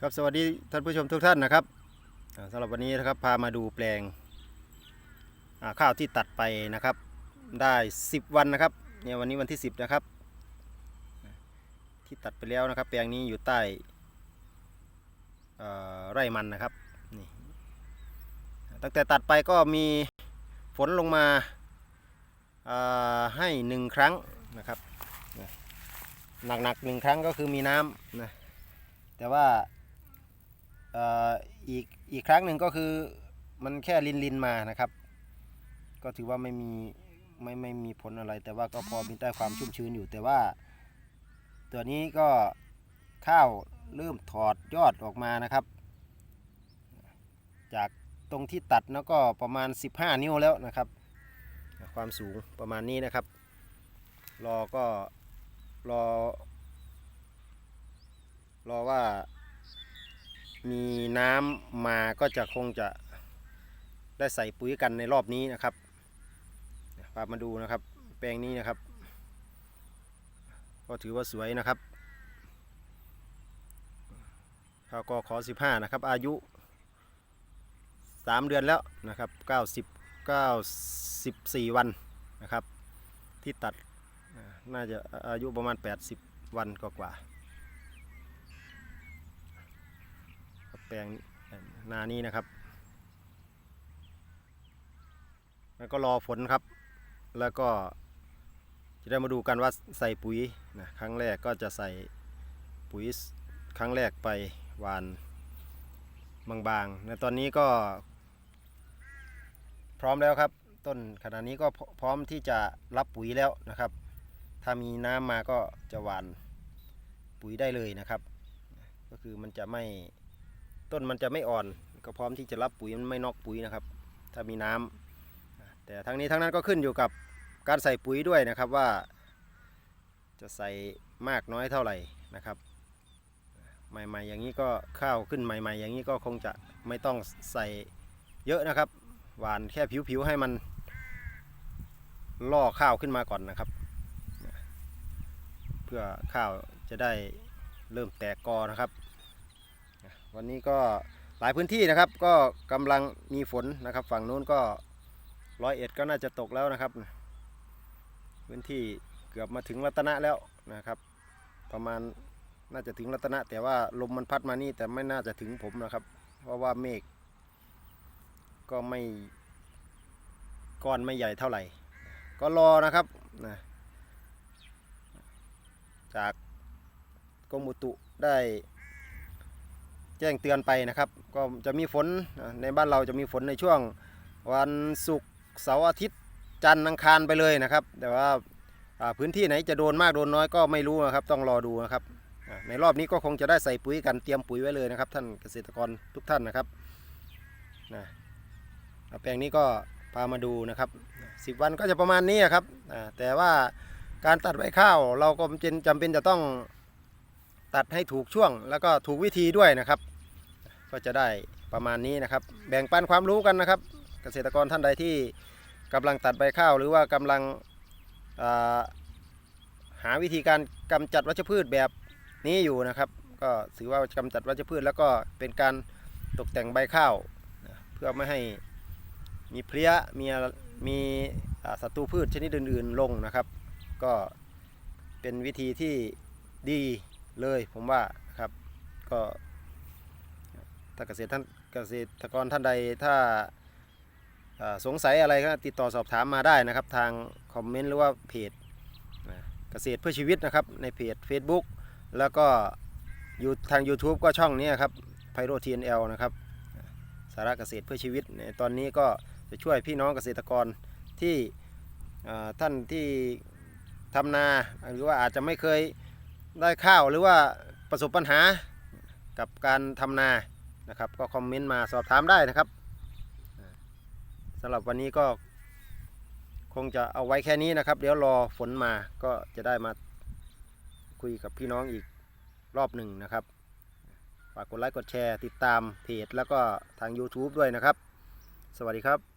ครับสวัสดีท่านผู้ชมทุกท่านนะครับอ่าสำหรับวันนี้นะครับพามาดูแปลงข้าวที่ตัดไปนะครับ ได้ 10 วันนะครับเนี่ยวันนี้วันที่ 10 นะครับ ที่ตัดไปแล้วนะครับ แปลงนี้อยู่ใต้ไร่มันนะครับนี่ตั้งแต่ตัดไปก็มีฝนลงมาให้หนึ่งครั้งนะครับหนักๆหนึ่งครั้งก็คือมีน้ำนะแต่ว่า อีกอีกครั้งหนึ่งก็คือมันแค่ลินลินมานะครับ ก็ถือว่าไม่มีไม่ไม่มีผลอะไร แต่ว่าก็พอมีได้ความชุ่มชื้นอยู่ แต่ว่า ตัวนี้ก็ข้าวเริ่มถอดยอดออกมานะครับ จากตรงที่ตัดแล้วก็ประมาณ 15 นิ้วแล้วนะครับ ความสูงประมาณนี้นะครับ รอก็รอ รอว่า มีน้ำมาก็จะคงจะได้ใส่ปุ๋ยกันในรอบนี้นะครับพามาดูนะครับ แปลงนี้นะครับ ก็ถือว่าสวยนะครับข้าวกอขอ 15 นะครับ อายุ 3 เดือนแล้วนะครับ 90 94 วันนะครับ ที่ตัดน่าจะอายุประมาณ 80 วันกว่าๆ ครับ แปลงนานี้นะครับ แล้วก็รอฝนครับ แล้วก็จะได้มาดูกันว่าใส่ปุ๋ยนะครั้งแรกก็จะใส่ปุ๋ยครั้งแรกไปหวานบางๆในตอนนี้ก็ พร้อมแล้วครับ ต้นขณะนี้ก็พร้อมที่จะรับปุ๋ยแล้วนะครับ ถ้ามีน้ำมาก็จะหวานปุ๋ยได้เลยนะครับ ก็คือมันจะไม่ ต้นมันจะไม่อ่อน ก็พร้อมที่จะรับปุ๋ยมันไม่นอกปุ๋ยนะครับ ถ้ามีน้ำแต่ทั้งนี้ทั้งนั้นก็ขึ้นอยู่กับการใส่ปุ๋ยด้วยนะครับว่า จะใส่มากน้อยเท่าไหร่นะครับใหม่ๆอย่างนี้ก็ข้าวขึ้นใหม่ ๆ อย่างนี้ก็คงจะไม่ต้องใส่เยอะนะครับ หวานแค่ผิวๆให้มันล่อข้าวขึ้นมาก่อนนะครับ เพื่อข้าวจะได้เริ่มแตกกอนะครับ วันนี้ก็หลายพื้นที่นะครับ ก็กำลังมีฝนนะครับ ฝั่งนู้นก็ร้อยเอ็ดก็น่าจะตกแล้วนะครับ พื้นที่เกือบมาถึงรัตนะแล้วนะครับ ประมาณน่าจะถึงรัตนะ แต่ว่าลมมันพัดมานี่แต่ไม่น่าจะถึงผมนะครับ เพราะว่าเมฆก็ไม่ก้อนไม่ใหญ่เท่าไหร่ ก็รอนะครับนะจากกรมอุตุได้ แจ้งเตือนไปนะครับ ก็จะมีฝนในบ้านเราจะมีฝนในช่วงวันศุกร์เสาร์อาทิตย์จันทร์อังคารไปเลยนะครับ แต่ว่าพื้นที่ไหนจะโดนมากโดนน้อยก็ไม่รู้นะครับ ต้องรอดูนะครับ ในรอบนี้ก็คงจะได้ใส่ปุ๋ยกันเตรียมปุ๋ยไว้เลยนะครับ ท่านเกษตรกรทุกท่านนะครับนะแปลงนี้ก็พามาดูนะครับสิบวันก็จะประมาณนี้ครับแต่ว่าการตัดใบข้าวเราก็จำจำเป็นจะต้อง ตัดให้ถูกช่วง แล้วก็ถูกวิธีด้วยนะครับ ก็จะได้ประมาณนี้นะครับ แบ่งปันความรู้กันนะครับ เกษตรกรท่านใดที่กำลังตัดใบข้าว หรือว่ากำลังอ่าหาวิธีการกำจัดวัชพืชแบบนี้อยู่นะครับ ก็ถือว่ากำจัดวัชพืช แล้วก็เป็นการตกแต่งใบข้าวนะเพื่อไม่ให้มีเพลี้ยมีอะไรมีอ่าศัตรูพืชชนิดอื่น ๆ ลงนะครับ ก็เป็นวิธีที่ดี เลยผมว่าครับก็ถ้าเกษตรท่านเกษตรกรท่านใดถ้าสงสัยอะไรก็ติดต่อสอบถามมาได้นะครับ ทางคอมเมนต์หรือว่าเพจเกษตรเพื่อชีวิตนะครับ ในเพจ Facebook แล้วก็อยู่ทาง YouTube ก็ช่องนี้ครับไพโรทีนเอลนะครับสาระเกษตรเพื่อชีวิตในตอนนี้ก็จะช่วยพี่น้องเกษตรกรที่ท่านที่ทำนาหรือว่าอาจจะไม่เคย ได้ข้าวหรือว่าประสบปัญหากับการทำนานะครับ ก็คอมเมนต์มาสอบถามได้นะครับอ่าสำหรับวันนี้ก็คงจะเอาไว้แค่นี้นะครับ เดี๋ยวรอฝนมาก็จะได้มาคุยกับพี่น้องอีกรอบหนึ่งนะครับฝากกดไลค์กดแชร์ติดตามเพจแล้วก็ทาง YouTube ด้วยนะครับ สวัสดีครับ